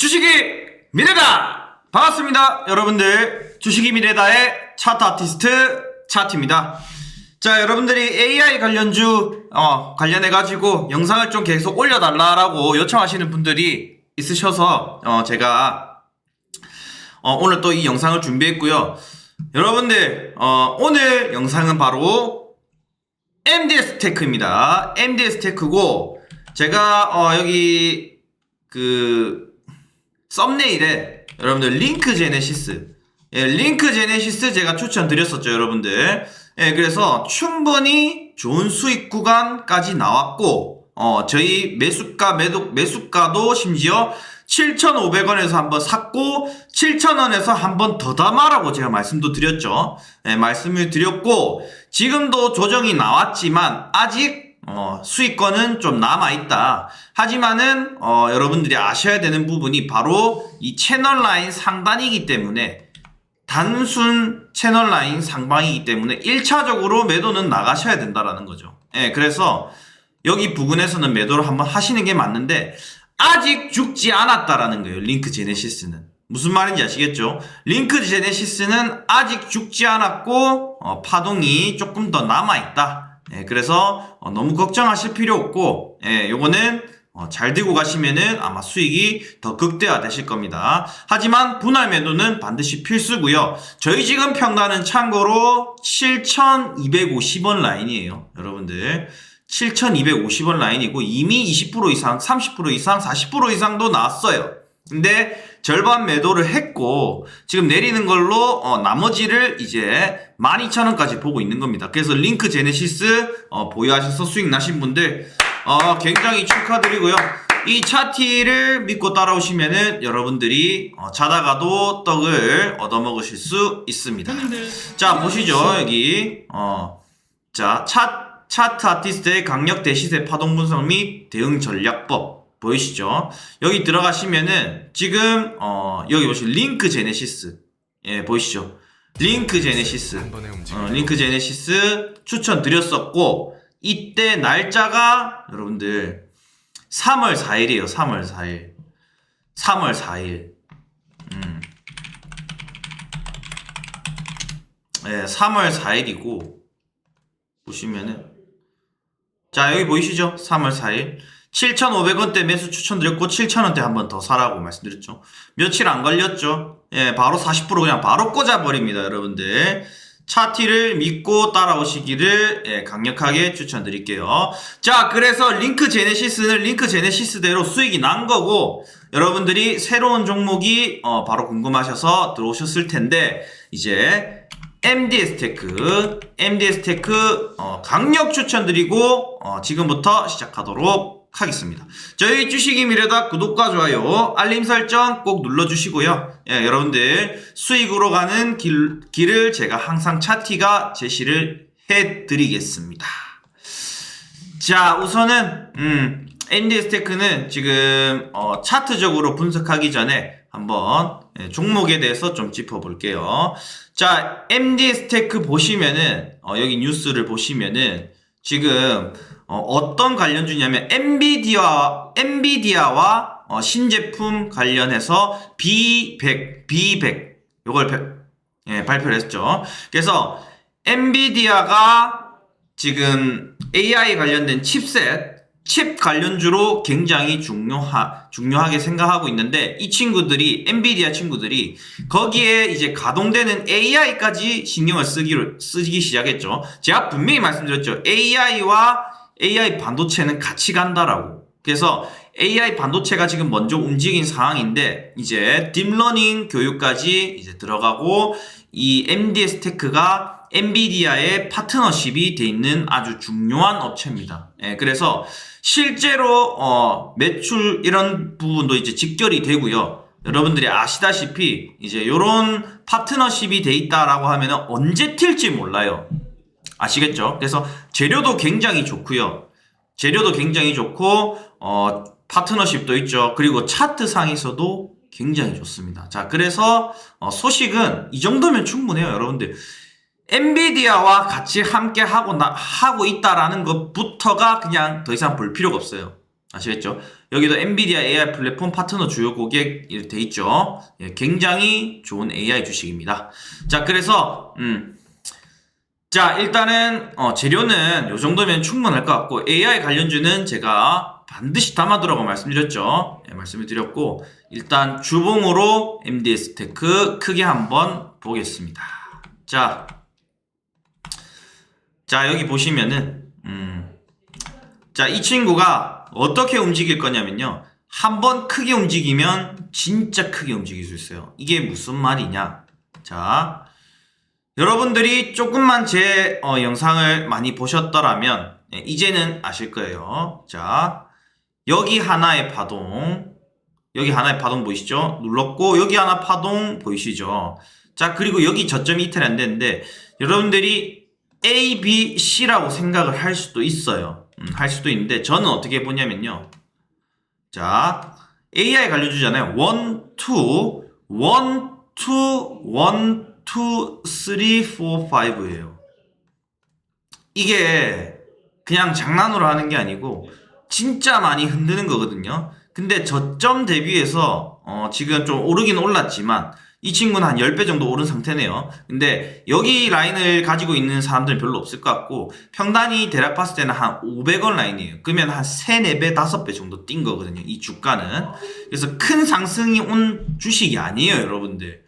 주식이 미래다! 반갑습니다, 여러분들. 주식이 미래다의 차트 아티스트 차트입니다. 자, 여러분들이 AI 관련주, 어, 관련해가지고 영상을 좀 계속 올려달라라고 요청하시는 분들이 있으셔서, 어, 제가, 어, 오늘 또 이 영상을 준비했고요. 여러분들, 어, 오늘 영상은 바로 MDS 테크입니다. MDS 테크고, 제가, 어, 여기, 그, 썸네일에 여러분들 링크 제네시스. 예, 링크 제네시스 제가 추천드렸었죠 여러분들. 예, 그래서 충분히 좋은 수익 구간까지 나왔고 어, 저희 매수가 매도, 매수가도 심지어 7,500원에서 한번 샀고 7,000원에서 한번 더 담아라고 제가 말씀도 드렸죠. 예, 말씀을 드렸고 지금도 조정이 나왔지만 아직 어, 수익권은 좀 남아있다. 하지만은, 어, 여러분들이 아셔야 되는 부분이 바로 이 채널 라인 상단이기 때문에, 단순 채널 라인 상방이기 때문에 1차적으로 매도는 나가셔야 된다라는 거죠. 예, 그래서 여기 부근에서는 매도를 한번 하시는 게 맞는데, 아직 죽지 않았다라는 거예요. 링크 제네시스는. 무슨 말인지 아시겠죠? 링크 제네시스는 아직 죽지 않았고, 어, 파동이 조금 더 남아있다. 예, 그래서 어, 너무 걱정하실 필요 없고, 예, 요거는 어, 잘 들고 가시면은 아마 수익이 더 극대화 되실 겁니다. 하지만 분할 매도는 반드시 필수고요. 저희 지금 평단은 참고로 7,250원 라인이에요. 여러분들. 7,250원 라인이고 이미 20% 이상, 30% 이상, 40% 이상도 나왔어요. 근데 절반 매도를 했고 지금 내리는 걸로 어, 나머지를 이제 12,000원까지 보고 있는 겁니다. 그래서 링크 제네시스 어, 보유하셔서 수익 나신 분들 어, 굉장히 축하드리고요. 이 차티를 믿고 따라오시면은 여러분들이 어, 자다가도 떡을 얻어먹으실 수 있습니다. 자 보시죠 여기 어, 자 차, 차트 아티스트의 강력 대시세 파동 분석 및 대응 전략법 보이시죠? 여기 들어가시면은 지금 어 여기 보시면 링크 제네시스 예 보이시죠? 링크 제네시스. 어, 링크 제네시스 추천드렸었고 이때 날짜가 여러분들 3월 4일이에요. 3월 4일. 3월 4일. 음. 예, 3월 4일이고 보시면은 자, 여기 보이시죠? 3월 4일. 7,500원대 매수 추천드렸고 7,000원대 한 번 더 사라고 말씀드렸죠. 며칠 안 걸렸죠. 예, 바로 40% 그냥 바로 꽂아버립니다, 여러분들. 차티를 믿고 따라오시기를 예, 강력하게 추천드릴게요. 자, 그래서 링크 제네시스는 링크 제네시스대로 수익이 난 거고 여러분들이 새로운 종목이 어, 바로 궁금하셔서 들어오셨을 텐데 이제 MDS 테크, MDS 테크 어, 강력 추천드리고 어, 지금부터 시작하도록 하겠습니다. 저희 주식이 미래다 구독과 좋아요, 알림 설정 꼭 눌러주시고요. 예, 여러분들 수익으로 가는 길, 길을 제가 항상 차티가 제시를 해드리겠습니다. 자, 우선은 음, MDS 테크는 지금 어, 차트적으로 분석하기 전에 한번 예, 종목에 대해서 좀 짚어볼게요. 자, MDS 테크 보시면은 어, 여기 뉴스를 보시면은 지금 어, 떤 관련주냐면 엔비디아 엔비디아와 어, 신제품 관련해서 B100 B100 요걸 발- 예, 발표를 했죠. 그래서 엔비디아가 지금 AI 관련된 칩셋, 칩 관련주로 굉장히 중요하, 중요하게 생각하고 있는데 이 친구들이 엔비디아 친구들이 거기에 이제 가동되는 AI까지 신경을 쓰기로 쓰기 시작했죠. 제가 분명히 말씀드렸죠. AI와 AI 반도체는 같이 간다라고. 그래서 AI 반도체가 지금 먼저 움직인 상황인데 이제 딥러닝 교육까지 이제 들어가고 이 MDS 테크가 엔비디아의 파트너십이 돼 있는 아주 중요한 업체입니다. 예, 그래서 실제로 어, 매출 이런 부분도 이제 직결이 되고요. 여러분들이 아시다시피 이제 이런 파트너십이 돼 있다라고 하면 언제 튈지 몰라요. 아시겠죠? 그래서 재료도 굉장히 좋고요. 재료도 굉장히 좋고 어, 파트너십도 있죠. 그리고 차트 상에서도 굉장히 좋습니다. 자, 그래서 어, 소식은 이 정도면 충분해요, 여러분들. 엔비디아와 같이 함께 하고 나, 하고 있다라는 것부터가 그냥 더 이상 볼 필요가 없어요. 아시겠죠? 여기도 엔비디아 AI 플랫폼 파트너 주요 고객 이렇게 돼 있죠. 예, 굉장히 좋은 AI 주식입니다. 자, 그래서 음. 자, 일단은 어, 재료는 요 정도면 충분할 것 같고 AI 관련주는 제가 반드시 담아두라고 말씀드렸죠. 예, 말씀을 드렸고 일단 주봉으로 MDS 테크 크게 한번 보겠습니다. 자, 자 여기 보시면은 음, 자, 이 친구가 어떻게 움직일 거냐면요. 한 번 크게 움직이면 진짜 크게 움직일 수 있어요. 이게 무슨 말이냐? 자, 여러분들이 조금만 제 어, 영상을 많이 보셨더라면 예, 이제는 아실 거예요. 자, 여기 하나의 파동, 여기 하나의 파동 보이시죠? 눌렀고 여기 하나 파동 보이시죠? 자, 그리고 여기 저점이 이탈이 안 되는데 여러분들이 A, B, C라고 생각을 할 수도 있어요. 음, 할 수도 있는데 저는 어떻게 보냐면요. 자, AI 관련주잖아요. 1, 2, 1, 2, 1, 2, 3, 4, 5예요. 이게 그냥 장난으로 하는 게 아니고 진짜 많이 흔드는 거거든요. 근데 저점 대비해서 어, 지금 좀 오르긴 올랐지만 이 친구는 한 10배 정도 오른 상태네요. 근데 여기 라인을 가지고 있는 사람들은 별로 없을 것 같고 평단이 대략 봤을 때는 한 500원 라인이에요. 그러면 한 3, 4배, 5배 정도 뛴 거거든요. 이 주가는. 그래서 큰 상승이 온 주식이 아니에요, 여러분들.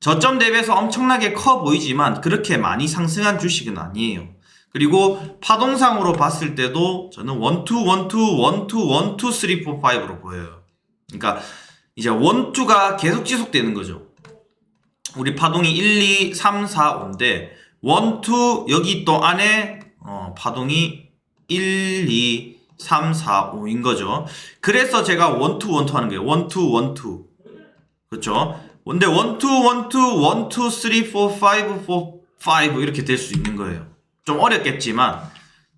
저점 대비해서 엄청나게 커 보이지만 그렇게 많이 상승한 주식은 아니에요. 그리고 파동상으로 봤을 때도 저는 1, 2, 1, 2, 1, 2, 1, 2, 3, 4, 5로 보여요. 그러니까 이제 1, 2가 계속 지속되는 거죠. 우리 파동이 1, 2, 3, 4, 5인데 1, 2 여기 또 안에 어, 파동이 1, 2, 3, 4, 5인 거죠. 그래서 제가 1, 2, 1, 2 하는 거예요. 1, 2, 1, 2. 그렇죠? 근데 1, 2, 1, 2, 1, 2, 3, 4, 5, 4, 5 이렇게 될 수 있는 거예요. 좀 어렵겠지만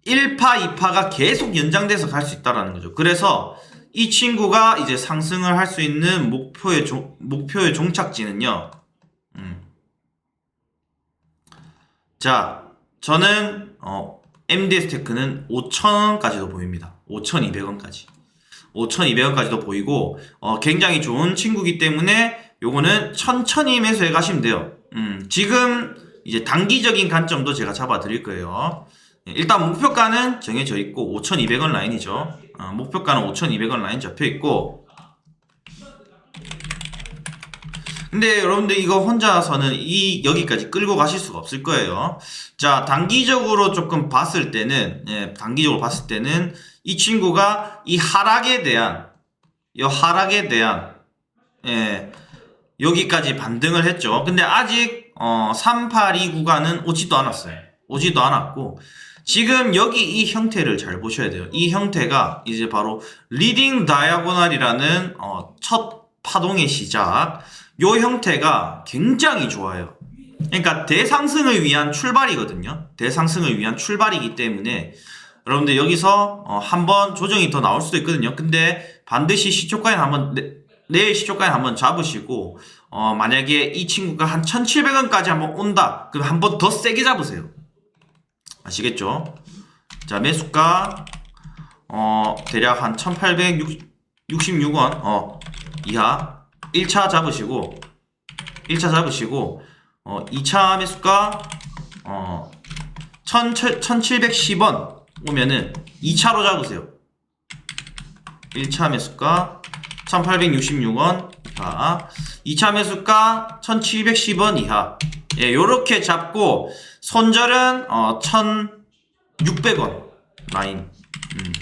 1파, 2파가 계속 연장돼서 갈 수 있다라는 거죠. 그래서 이 친구가 이제 상승을 할 수 있는 목표의 종, 목표의 종착지는요. 음. 자, 저는 어, MDS 테크는 5,000원까지도 보입니다. 5,200원까지. 5,200원까지도 보이고 어, 굉장히 좋은 친구기 때문에 요거는 천천히 매수해 가시면 돼요. 음, 지금 이제 단기적인 관점도 제가 잡아 드릴 거예요. 예, 일단 목표가는 정해져 있고 5,200원 라인이죠. 어, 목표가는 5,200원 라인 잡혀 있고 근데 여러분들 이거 혼자서는 이 여기까지 끌고 가실 수가 없을 거예요. 자 단기적으로 조금 봤을 때는 예, 단기적으로 봤을 때는 이 친구가 이 하락에 대한 이 하락에 대한 예, 여기까지 반등을 했죠. 근데 아직 어, 382 구간은 오지도 않았어요. 오지도 않았고 지금 여기 이 형태를 잘 보셔야 돼요. 이 형태가 이제 바로 리딩 다이아고날이라는 어, 첫 파동의 시작. 요 형태가 굉장히 좋아요. 그러니까 대상승을 위한 출발이거든요. 대상승을 위한 출발이기 때문에 여러분들 여기서 어, 한번 조정이 더 나올 수도 있거든요. 근데 반드시 시초가에 한번 내, 내일 시초가에 한번 잡으시고 어, 만약에 이 친구가 한 1,700원까지 한번 온다. 그럼 한번 더 세게 잡으세요. 아시겠죠? 자, 매수가 어, 대략 한 1,866원 어, 이하 1차 잡으시고 1차 잡으시고 어, 2차 매수가 어, 1,710원 오면은 2차로 잡으세요. 1차 매수가 1866원 이하 2차 매수가 1710원 이하 예, 요렇게 잡고 손절은 어, 1600원 라인 음.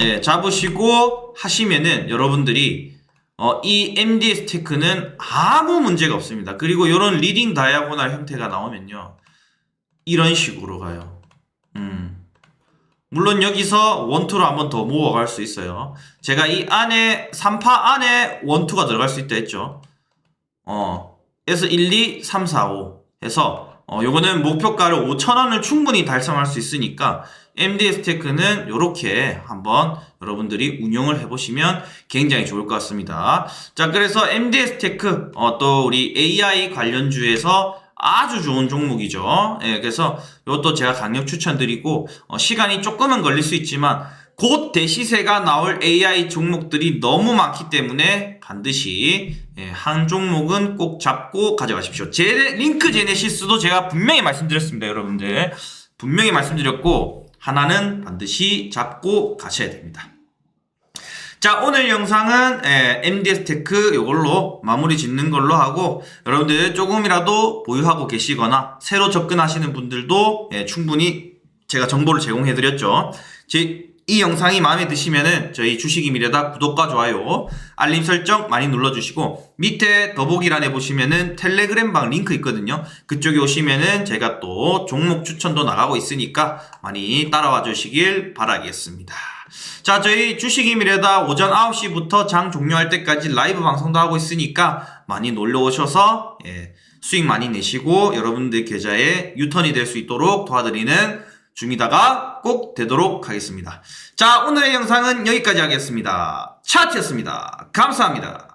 예, 잡으시고 하시면은 여러분들이 어, 이 MDS 테크는 아무 문제가 없습니다. 그리고 이런 리딩 다이아고날 형태가 나오면요. 이런 식으로 가요. 음. 물론 여기서 원투로 한번 더 모아갈 수 있어요. 제가 이 안에 3파 안에 원투가 들어갈 수 있다 했죠. 어. 그래서 1, 2, 3, 4, 5 해서 어, 요거는 목표가를 5,000원을 충분히 달성할 수 있으니까 MDS 테크는 요렇게 한번 여러분들이 운영을 해보시면 굉장히 좋을 것 같습니다. 자, 그래서 MDS 테크, 어, 또 우리 AI 관련주에서 아주 좋은 종목이죠. 예, 그래서 이것도 제가 강력 추천드리고 어, 시간이 조금은 걸릴 수 있지만 곧 대시세가 나올 AI 종목들이 너무 많기 때문에 반드시 예, 한 종목은 꼭 잡고 가져가십시오. 제 링크 제네시스도 제가 분명히 말씀드렸습니다, 여러분들. 분명히 말씀드렸고 하나는 반드시 잡고 가셔야 됩니다. 자 오늘 영상은 에, MDS 테크 이걸로 마무리 짓는 걸로 하고 여러분들 조금이라도 보유하고 계시거나 새로 접근하시는 분들도 예, 충분히 제가 정보를 제공해 드렸죠. 제 이 영상이 마음에 드시면은 저희 주식이 미래다 구독과 좋아요, 알림 설정 많이 눌러주시고 밑에 더보기란에 보시면은 텔레그램방 링크 있거든요. 그쪽에 오시면은 제가 또 종목 추천도 나가고 있으니까 많이 따라와 주시길 바라겠습니다. 자, 저희 주식이 미래다 오전 9시부터 장 종료할 때까지 라이브 방송도 하고 있으니까 많이 놀러 오셔서 예, 수익 많이 내시고 여러분들 계좌에 유턴이 될 수 있도록 도와드리는 중이다가 꼭 되도록 하겠습니다. 자, 오늘의 영상은 여기까지 하겠습니다. 차트였습니다. 감사합니다.